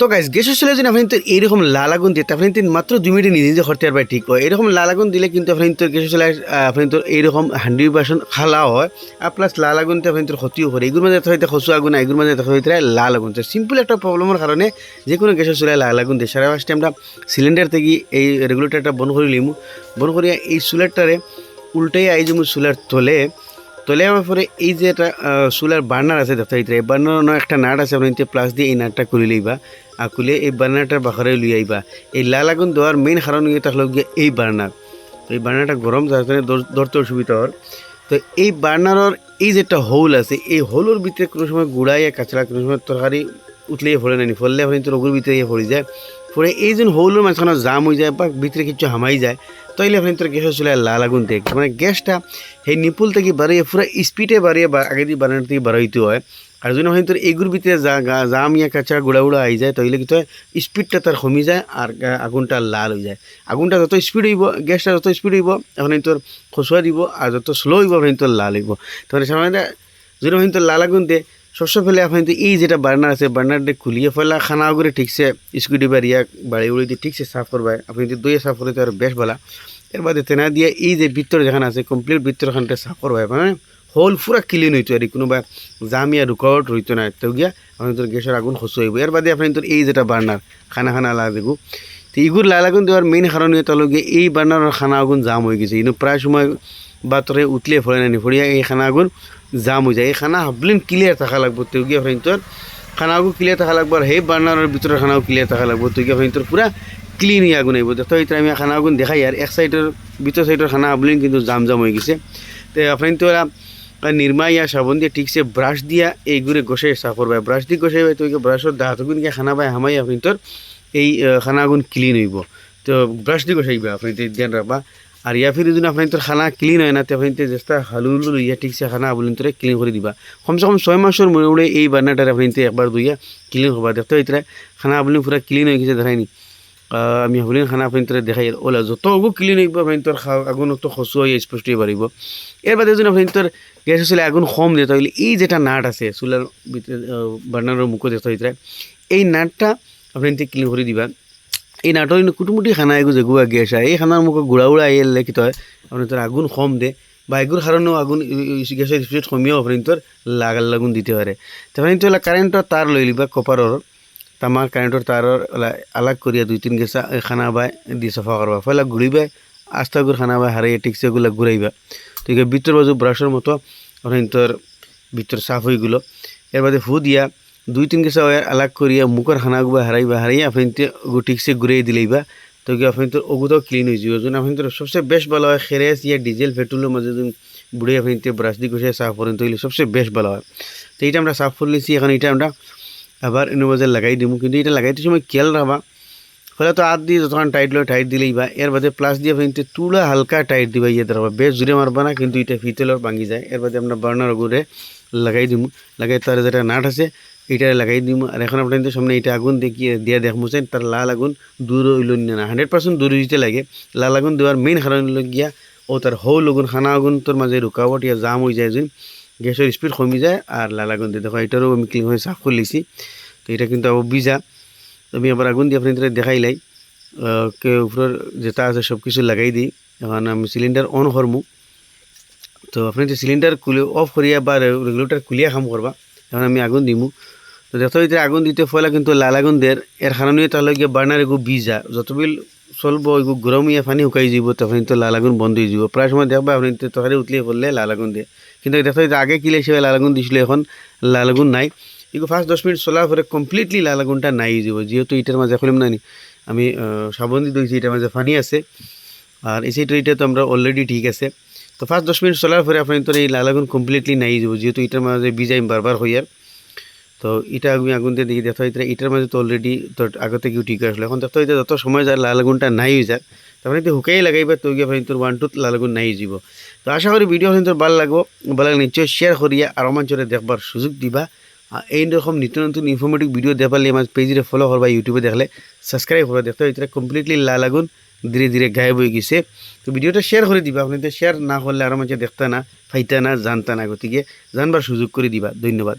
তো গাইজ গ্যাসের চুলা যদি আপনি তো এইরকম লাল আগুন দিয়ে আপনি মাত্র দুই মিনিটে নিজে নিজে করতে পারবে, ঠিক হয়। এরকম লাল আগুন দিলে কিন্তু আপনি তো গ্যাসের চুলায় আপনি তো এইরকম হান্ড্রেড পার্সেন্ট খালা হয়। আর প্লাস লাল আগুনতে আপনি তো ক্ষতিও করে। এগুলোর মধ্যে হয়তো খসু আগুন এগুলোর মধ্যে হইতে লাল আগুন তো সিম্পল একটা প্রবলেমের কারণে যে কোনো গ্যাসের চুলায় লাল আগুন দিয়ে। সারা ফার্স্টে আমরা সিলিন্ডার থেকে এই রেগুলেটারটা বন্ধ করে লিমু বন্ধ করিয়া এই চুলারটারে উল্টাই আই যেমন চুলার তলে তলে আমার পরে এই যে একটা চুলার বার্নার আছে দেখতে এই বার্নার একটা নাট আছে, আপনি প্লাস দিয়ে এই নাটটা খুলে লইবা, আর খুলে এই বার্নারটার বাখারে লই আইবা। এই লাল আগুন দেওয়ার মেইন কারণ ইয়ে থাকল গিয়ে এই বার্নার। তো এই বার্নারটা গরম, যার ধর- ধরতে অসুবিধা হওয়ার। তো এই বার্নারের এই যে একটা হোল আছে, এই হোলের ভিতরে কোনো সময় গুড়াইয়া কাঁচড়া কোনো সময় তরকারি উঠলেই ফলে নানি ফললে আপনি তো রোগের ভিতরে পড়ে যায়। পরে এই যে হোলের মাঝখানে জাম হয়ে যায় বা ভিতরে কিছু হামাই যায়, তাইলে আপনি তোর গ্যাসের চুলায় লাল আগুন দেখ। মানে গ্যাসটা সেই নিপুল থেকে বাড়িয়ে পুরো স্পিডে বাড়িয়ে আগে দিয়ে বানানোর থেকে বাড়াইতে হয়। আর যদি হয় তোর এগুর ভিতরে জাম ইয়া কাঁচা গুড়া গুড়া আই যায়, তাইলে কিন্তু স্পিডটা তার কমে যায় আর আগুনটা লাল হয়ে যায়। আগুনটা যত স্পিড হইব গ্যাসটা যত স্পিড হইব, এখন তোর খসুয়া দিব আর যত স্লো হইব, এখন তোর লাল হইব। তাহলে সামান্য যদি হয় তোর লাল আগুন দে শস্য ফেলে আপনি তো এই যেটা বার্নার আছে, বার্নারটা খুলিয়ে ফেলা, খানা করে ঠিকছে স্কুটি বা রিয়া বাড়ি উড়ি দিয়ে ঠিকছে সাফ করবা। আপনি যদি দইয়ে সাফ করে তো আর বেশ ভালা এর বাদে তেনা দিয়ে এই যে ভিতর যেখানে আছে কমপ্লিট ভিতর খানটা সাফ করবা। মানে হোল পুরা ক্লিন হইতো আর কোনোবা জামিয়া রুকাওয়াট রইতো না। তো গিয়া আপনি তোর গ্যাসের আগুন খসু হইব। এর বাদে আপনি তোর এই যেটা বার্নার, খানা খানা দেখো। তো ইগুর লাল দেওয়ার মেইন কারণ হয়ে এই বার্নারের খানা আগুন জাম হয়ে গেছে। কিন্তু প্রায় সময় বা তোরে উতলে ফলে নানি ফড়িয়া এই খানা আগুন জাম হয়ে যায়। এই খানা হাবলিন ক্লিয়ার থাকা লাগবো, তো গিয়া আপনি তোর খানা আগুন ক্লিয়ার থাকা লাগবো, আর সেই বার্নারের ভিতরে খানাও ক্লিয়ার থাকা লাগবো, তো গিয়া আপনি তোর পুরা ক্লিন হয়ে আগুন আইব। তো এটা আমি খানা আগুন দেখাই, আর এক সাইডের ভিতর সাইডের খানা হাবলিন কিন্তু জাম জাম হয়ে গেছে। তো আপনি তো আর নির্মা ইয়া সাবন দিয়ে ঠিকছে ব্রাশ দিয়া এইগুলো গোসাই সাফ করবে। ব্রাশ দিয়ে গোসাই তো ব্রাশর দাঁতগুন গিয়ে খানা পায় হামাই আপনি তোর এই খানা আগুন ক্লিন হইব। তো ব্রাশ দিয়ে গোসাইবা আপনি ধ্যান রাখবা। আর ইয়া ফির যদি আপনি তোর খানা ক্লিন হয় না তো আপনি চেষ্টা হালুল ইয়া ঠিকছে খানা বলুন তোরে ক্লিন করে দিবা। কমসে কম ছয় মাসের মনে মনে এই বান্নাটার আপনি একবার দুইয়া ক্লিন হবা। দেখতে হইতে খানা বলুন পুরা ক্লিন হয়ে গেছে আহ, আমি হলিন খানা আপনি তোরে দেখাই ওলা যত আগু ক্লিন হইব আপনি তোর আগুন তো খসু হয়ে স্পষ্ট হয়ে পারিব এর বাদে যদি আপনি তোর গ্যাস চুলে আগুন কম দিয়ে তাহলে এই যেটা নাট আছে চুলার ভিতরে বার্নারের মুখ দেখতে হইতে এই নাটটা আপনি ক্লিন করে দিবা। এই নাটক কুটুমুটি খানা এগু যেগুয়া গ্যাস হয় এই খানার মুখ গুড়া উড়া এলে কি হয় আপনি তোর আগুন কম দে। বা এগুর কারণেও আগুন গ্যাসের স্পিড কমিয়েও আপনি তোর লাগাল লাগুন দিতে পারে তারপরে কিন্তু কারেন্টর তার লই লিবা কপারর তামার কারেন্টর তারর আলাগ করিয়া দুই তিন গেছা খানা বাই দিয়ে সফা করবা ফলে ঘুরিবা আস্তা করে খানা বাই হারাইয়া ঠিকছে ওগুলা ঘুরাইবা আছে ভিতর বাজু ব্রাশের মতো আপনি তোর ভিতর সাফ হয়ে গেলো। এর বাদে ফু দিয়া। দুই তিন গেছা আলাগ করিয়া মুখের খানাগুবা হারাইবা হারাইয়া আপনি তো ঠিকছে ঘুরিয়ে দিলেইবা তো কি আপনি তোর ওগুতাও ক্লিন হয়ে যাবে জন্য আপনি তোর সবচেয়ে বেশ ভালো হয় খেরেস ইয়া ডিজেল পেট্রোলের মাঝে যদি বুড়ে আপনি তো ব্রাশ দিয়ে ঘষে সাফ করেন তো সবচেয়ে বেশ ভালো হয়। তো এইটা আমরা সাফ করে লিছি এখন এটা আমরা আবার এনে মাঝে লাগাই দিব কিন্তু এটা লাগাইতে সময় খেয়াল রাখবা ফলে তো হাত দিয়ে যতক্ষণ টাইট লয় টাইট দিলেই বা এর বাদে প্লাস দিয়ে আপনি তো তুলা হালকা টাইট দিবা ইয়ে রাখবা বেশ জুড়ে মারবা না, কিন্তু এটা ফিতেলর ভাঙি যায়। এর বাদে আমরা বার্নার গুড়ে লাগাই দিব লাগাই তার যেটা নাট আছে এটা লাগাই দিব আর এখন আপনাদের সামনে এটা আগুন দেখিয়ে দিয়ে যে তার লাল আগুন দূর হইল না হান্ড্রেড পার্সেন্ট দূর দিতে লাগে, লাল আগুন দেওয়ার মেইন কারণ হলো গিয়া ও তার হৌ আগুন, খানা আগুন তোর মাঝে রুকাবট ইয়া জাম হয়ে যায় যে গ্যাসের স্পিড কমে যায় আর লাল আগুন দিয়ে দেখো এটারও আমি ক্লিন হয়ে সাফ করে তো এটা কিন্তু আবার বিজা আমি আবার আগুন দিয়ে আপনাদের কে উপরের যেটা আছে সব কিছু লাগাই দিই এখন আমি সিলিন্ডার অন করমু তো আপনি সিলিন্ডার খুলে অফ করিয়া বা রেগুলেটর খুলিয়া কাম করবা এখন আমি আগুন দিমু। তো এতিয়া আগুন দিতে ফলে কিন্তু লাল আগুন দের এর কারণে তাহলে গিয়ে বার্নার এগু বিজা যত বিল চলবো এগু গরম ইয়া পানি শুকাই যাব তখন তো লাল আগুন বন্ধ হয়ে যাব। প্রায় সময় দেখবা আপনি তরকারি উতলিয়ে পড়লে লাল আগুন দিয়ে কিন্তু দেখো আগে কিলে হিসেবে লাল আগুন দিছিল এখন লাল আগুন নাই। এগু ফার্স্ট দশ মিনিট চলার পরে কমপ্লিটলি লাল আগুনটা নাই যাব। যেহেতু এটার মাঝে খুলিম না আমি সাবন দিয়ে দিয়েছি এটার মাঝে পানি আছে। আর এই সাইডের এটা তো আমরা অলরেডি ঠিক আছে। তো ফার্স্ট দশ মিনিট চলার পরে আপনি তো এই লাল আগুন কমপ্লিটলি নাই যাব। যেহেতু এটার মাঝে বিজাই বারবার হইয়ার তো এটা আমি আগুন দিয়ে দেখি দেখো এটা এটার মাঝে তো অলরেডি তো আগে থেকেও ঠিক আসলো। এখন দেখো এটা যত সময় যায়, লাল আগুনটা নাই যায় তারপরে তো হুকাই লাগাইবা তো গিয়ে তোর ওয়ান টুত লাল আগুন নাই যাব। তো আশা করি ভিডিও কিন্তু ভালো লাগবো ভালো লাগলে নিশ্চয়ই শেয়ার করিয়া আর আমার দেখবার সুযোগ দিবা। আর এই রকম নিত্য নতুন ইনফরমেটিভ ভিডিও দেখালে আমার পেজে ফলো করবা ইউটিউবে দেখলে সাবস্ক্রাইব করবা। দেখতে এটা কমপ্লিটলি লাল আগুন, ধীরে ধীরে গায়েব হয়ে গেছে। তো ভিডিওটা শেয়ার করে দিবা আপনি তো শেয়ার না করলে আর মাঝে দেখতে না ফাইতা না, জানতা না গতিকে জানবার সুযোগ করে দিবা। ধন্যবাদ।